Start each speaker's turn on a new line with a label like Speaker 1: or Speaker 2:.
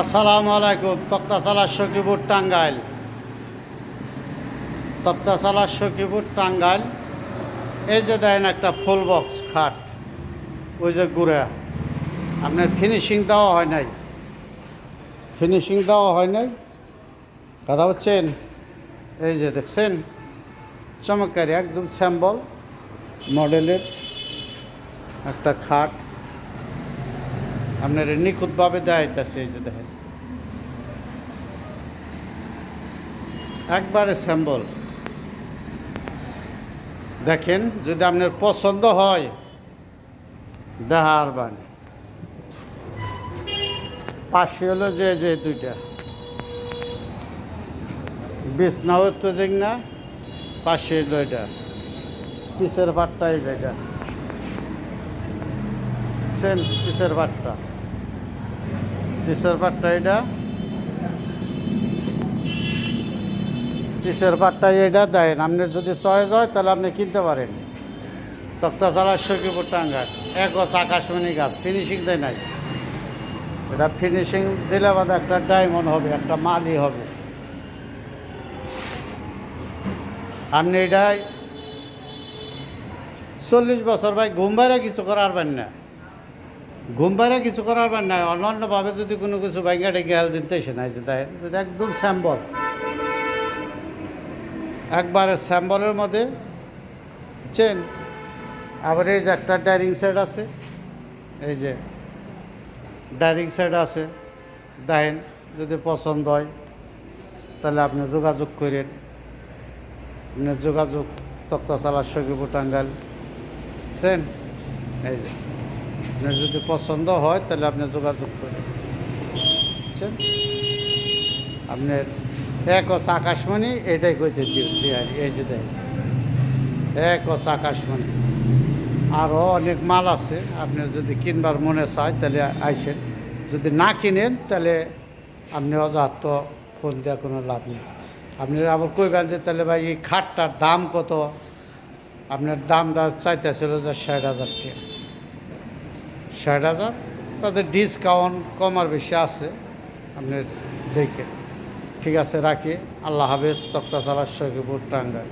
Speaker 1: আসসালামু আলাইকুম। তক্তাশালা সখীপুর টাঙ্গাইল। তক্তাশালা সখীপুর টাঙ্গাইল। এই যে দেন একটা ফুল বক্স খাট। ওই যে ঘুরে আপনার ফিনিশিং দেওয়া হয় নাই। ফিনিশিং দেওয়া হয় নাই। কথা হচ্ছেন এই যে দেখছেন? চমৎকারী, একদম স্যাম্বল মডেলের একটা খাট। আপনার নিখুঁতভাবে দেখাইতেছে এই যে দেখেন। একবারে স্যাম্বল। দেখেন, যদি আপনার পছন্দ হয় দেহার বান পাশে হলো যে যে দুইটা। বিছনাও তো যে না, পাশে হলো এটা। পিসের পাটটা এই সেম পিসের পাটটা পিসের পাটটা এটা। পিসের পাটটা এটা দেন আপনার যদি চয়েস হয় তাহলে আপনি কিনতে পারেন। তক্তা চালার সখীপুর টাঙ্গার এক গছ আকাশমণি গাছ ফিনিশিং দেয় নাই। এটা ফিনিশিং দিলে বাদে একটা ডায়মন্ড হবে, একটা মালি হবে। আপনি এটাই চল্লিশ বছর ভাই ঘুম বাইরে কিছু করার পারেন না। ঘুম বাইরে কিছু করার পারেন না অন্যান্যভাবে যদি কোনো কিছু বাইঙ্গা ডেকে হেল দিতে এসে নাই দেখেন যদি একদম স্যাম্বল। একবারে স্যাম্বলের মধ্যে চেন। আবার এই যে একটা ডাইনিং সেট আছে, এই যে ডাইনিং সেট আছে দেখেন যদি পছন্দ হয়, তাহলে আপনি যোগাযোগ করেন। আপনি যোগাযোগ তক্তাশালা সখীপুর টাঙ্গাইল চেন, এই যে। আপনার যদি পছন্দ হয়, তাহলে আপনি যোগাযোগ করেন। বুঝছেন? আপনার এক হচ্ছে আকাশমণি, এটাই কইতে দিচ্ছি আর এই যে দেয় এক হচ্ছে আকাশমণি। আরও অনেক মাল আছে আপনার যদি কিনবার মনে চায়, তাহলে আইসেন। যদি না কিনেন, তাহলে আপনি অজাত ফোন দেওয়া কোনো লাভ নেই। আপনি আবার কইবেন যে, তাহলে ভাই, এই খাটটার দাম কত? আপনার দামটা চাইতেছিল যে ষাট হাজার টাকা। ষাট হাজার। তাদের ডিসকাউন্ট কমার বেশি আছে। আপনি দেখে। ঠিক আছে, রাখি। আল্লাহ হাফেজ। তক্তাশালা সখীপুর টাঙ্গাইল